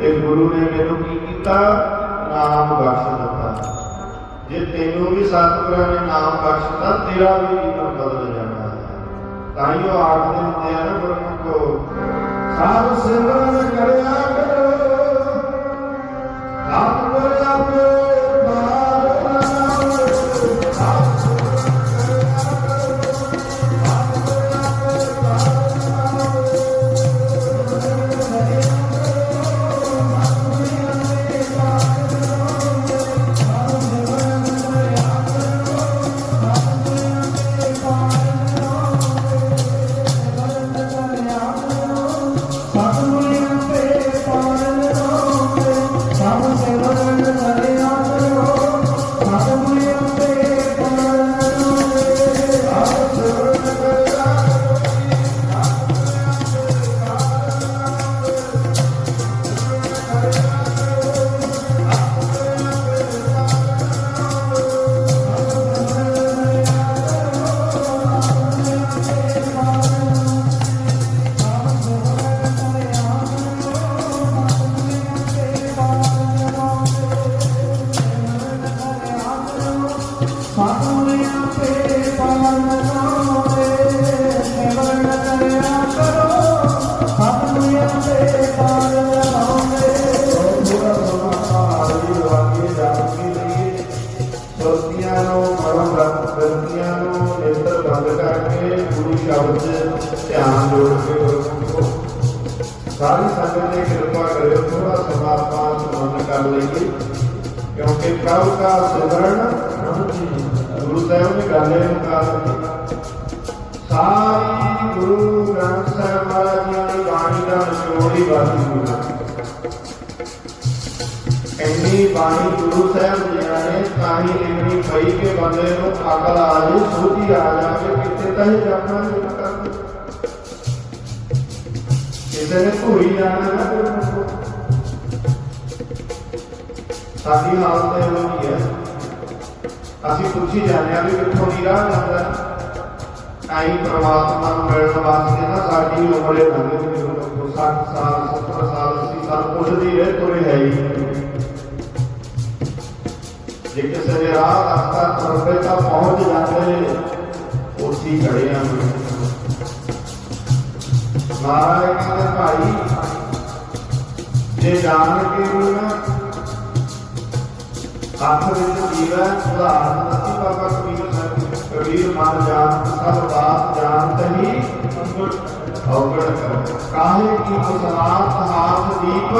ਤੇ ਗੁਰੂ ਨੇ ਮੈਨੂੰ ਕੀ ਕੀਤਾ? ਨਾਮ ਬਖਸ਼ ਦਿੱਤਾ। ਜੇ ਤੈਨੂੰ ਵੀ ਸਤਿਗੁਰਾਂ ਨੇ ਨਾਮ ਬਖਸ਼ਤਾ ਤੇਰਾ ਵੀ ਜੀਵਨ ਬਦਲ ਜਾਣਾ ਹੈ। ਤਾਂ ਹੀ ਉਹ ਆਖਦੇ ਹੁੰਦੇ ਆ ਨਾ ਗੁਰਮੁਖੋ, ਸਾਧ ਸਿਮਰਨ ਕਰਿਆ ਬੰਦ ਗੁਰੂ ਸ਼ਬਦ 'ਚ ਧਿਆਨ ਜੋੜ ਕੇ ਗੁਰਮੁਖੋ ਸਾਰੀ ਸੰਗਤ ਨੇ ਕਿਰਪਾ ਕਰਿਓ ਥੋੜਾ ਸਮਾਂ ਆਪਾਂ ਸਮਰਨ ਕਰ ਲਈਏ। ਕਿਉਂਕਿ ਪ੍ਰਭੂ ਦਾ ਸਿਮਰਨ ਗੁਰੂ ਸਾਹਿਬ ਨੇ ਗੱਲ ਇਹ ਮੁਕਾ ਸਾਰੀ ਗੁਰੂ ਗ੍ਰੰਥ ਸਾਹਿਬ ਮਹਾਰਾਜ ਦੀ ਬਾਣੀ ਦਾ ਨਿਚੋੜ ਹੀ ਵਾਹਿਗੁਰੂ ਹੈ। ਇੰਨੀ ਬਾਣੀ ਗੁਰੂ ਸਾਹਿਬ ਜੀ ਨੇ, ਤਾਂ ਹੀ ਲਿਖਣੀ ਪਈ ਕਿ ਬੰਦੇ ਨੂੰ ਅਕਲ ਆ ਜਾਏ ਸੋਝੀ ਆ ਜਾਵੇ ਕਿਤੇ ਤਾਂ ਹੀ ਜਾਣਾ ਨਹੀਂ ਕਰਦਾ ਕਿਸੇ ਨੇ ਭੁਈ ਜਾਣਾ ਨਾ ਸਾਡੀ ਹਾਲਤ ਇਹ ਹੋਈ ਹੈ। ਅਸੀਂ ਪੁੱਛੀ ਜਾਂਦੇ ਆ ਵੀ ਕਿੱਥੋਂ ਦੀ ਰਾਹ ਜਾਂਦਾ ਆਈ ਪ੍ਰਮਾਤਮਾ ਨੂੰ ਮਿਲਣ ਵਾਸਤੇ ਨਾ ਸਾਡੀ ਉਮਰ ਲੰਘ ਗਈ 60 ਸਾਲ 70 ਸਾਲ 80 ਸਾਲ ਪੁੱਛਦੀ ਰਹੇ, ਤੁਰੇ ਹੈ ਹੀ ਜੇ ਕਿਸੇ ਦੇ ਰਾਹ ਰਸਤਾ ਤੁਰਦੇ ਤਾਂ ਪਹੁੰਚ ਜਾਂਦੇ ਉੱਥੇ ਖੜੇ ਆ ਮਹਾਰਾਜ ਕਹਿੰਦੇ ਭਾਈ, ਜੇ ਜਾਣ ਕੇ ਵੀ ਨਾ, ਹੱਥ ਵਿੱਚ ਜੀਵਨ ਉਦਾਹਰਨ ਦਿੱਤੀ, ਬਾਬਾ ਕਬੀਰ ਸਾਹਿਬ ਕਬੀਰ ਮਨ ਜਾਣ, ਸਭ ਬਾਤ ਜਾਣਤ ਹੀ ਔਗਣ ਕਰ। ਕਾਹੇ ਕੀ ਬਸਨਾਤ ਹਾਥ, ਦੀਪ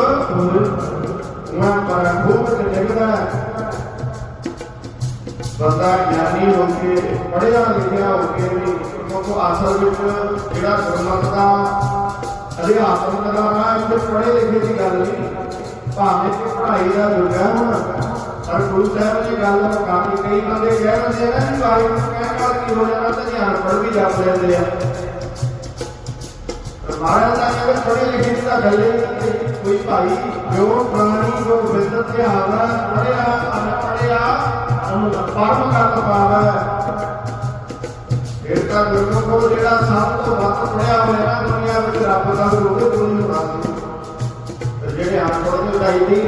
ਮੈਂ ਪਰ ਖੂਬ ਜਗਦਾ ਬੰਦਾ ਗਿਆਨੀ ਹੋ ਕੇ, ਪੜ੍ਹਿਆ ਲਿਖਿਆ ਹੋ ਕੇ ਵੀ ਕਿਉਂਕਿ ਅਸਲ ਵਿੱਚ ਜਿਹੜਾ ਗੁਰਮਤਿ ਦਾ ਅਧਿਆਤਮ ਦਾ ਨਾ ਇੱਥੇ ਪੜ੍ਹੇ ਲਿਖੇ ਦੀ ਗੱਲ ਨਹੀਂ। ਭਾਵੇਂ ਕਿ ਪੜ੍ਹਾਈ ਦਾ ਯੁੱਗ ਹੈ ਹੁਣ, ਪਰ ਗੁਰੂ ਸਾਹਿਬ ਨੇ ਗੱਲ ਮੁਕਾਤੀ ਕਈ ਬੰਦੇ ਕਹਿ ਦਿੰਦੇ ਆ ਨਾ ਕਿ ਵਾਹਿਗੁਰੂ ਕਹਿਣ ਨਾਲ ਕੀ ਹੋ ਜਾਣਾ ਤੇ ਧਿਆਨ ਪੜ ਵੀ ਜਪ ਲੈਂਦੇ ਆ। ਮਹਾਰਾਜ ਦਾ ਕਹਿੰਦੇ, ਪੜ੍ਹੇ ਲਿਖੇ ਦੀ ਤਾਂ ਗੱਲ ਕੋਈ ਭਾਈ, ਜੋ ਪ੍ਰਾਣੀ, ਜੋ ਵਿਦਤ ਤੇ ਪੜਿਆ ਅਨਪੜਿਆ ਉਹਨੂੰ ਪਰਮ ਕਰ ਪਾਵੇ। ਇਹ ਤਾਂ ਗੁਰੂ ਕੋਲ ਜਿਹੜਾ ਸਭ ਤੋਂ ਵੱਧ ਪੜਿਆ ਹੋਇਆ ਨਾ, ਦੁਨੀਆ ਵਿੱਚ ਰੱਬ ਦਾ ਰੂਪ ਗੁਰੂ ਨੂੰ ਰਾਜੀ ਜਿਹੜੇ ਅਨਪੜ੍ਹ ਨੇ ਚਾਹੀਦੇ ਹੀ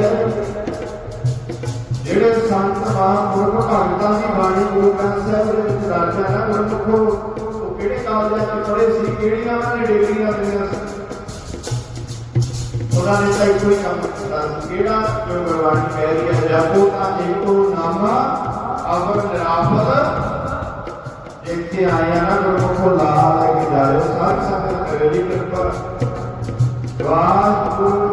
ਜਿਹੜੇ ਸੰਤ ਮਹਾਂਪੁਰਖ ਭਗਤਾਂ ਦੀ ਬਾਣੀ ਗੁਰੂ ਗ੍ਰੰਥ ਸਾਹਿਬ ਦੇ ਵਿੱਚ ਦਰਜ ਨਾ ਗੁਰਮੁਖੋ ਉਹ ਕਿਹੜੇ ਕਾਲਜਾਂ 'ਚ ਪੜ੍ਹੇ ਸੀ, ਕਿਹੜੀਆਂ ਉਹਨਾਂ ਨੇ ਡਿਗਰੀਆਂ ਲਈਆਂ ਸੀ? ਉਹਨਾਂ ਨੇ ਤਾਂ ਇੱਕੋ ਹੀ ਕੰਮ ਕੀਤਾ ਕਿਹੜਾ? ਜੋ ਗੁਰਬਾਣੀ ਕਹਿ ਰਹੀ ਹੈ, ਜਪੋ ਤਾਂ ਏਕੋ ਨਾਮਾ ਅਮਰ ਨਿਰਾਪਦ ਇੱਥੇ ਆਇਆ ਨਾ ਗੁਰਮੁਖੋ ਲਾ ਲੈ ਕੇ ਜਾਇਓ। ਸਾਧ ਸੰਗਤ ਕਰੇ ਦੀ ਕਿਰਪਾ। ਵਾਹਿਗੁਰੂ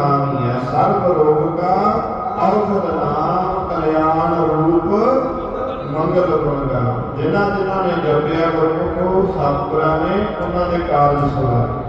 ਪਰਮੇਸ਼ਰ ਦਾ ਨਾਮ ਸਰਬ ਰੋਗ ਕਾ ਔਖਦ ਨਾਮ ਕਲਿਆਣ ਰੂਪ ਮੰਗਲ ਗੁਣਗਾਨ ਜਿਨ੍ਹਾਂ ਜਿਨ੍ਹਾਂ ਨੇ ਜਪਿਆ ਗੁਰਮੁਖੋ, ਸਤਿਗੁਰਾਂ ਨੇ, ਉਹਨਾਂ ਦੇ ਕਾਰਜ ਸੁਣਾ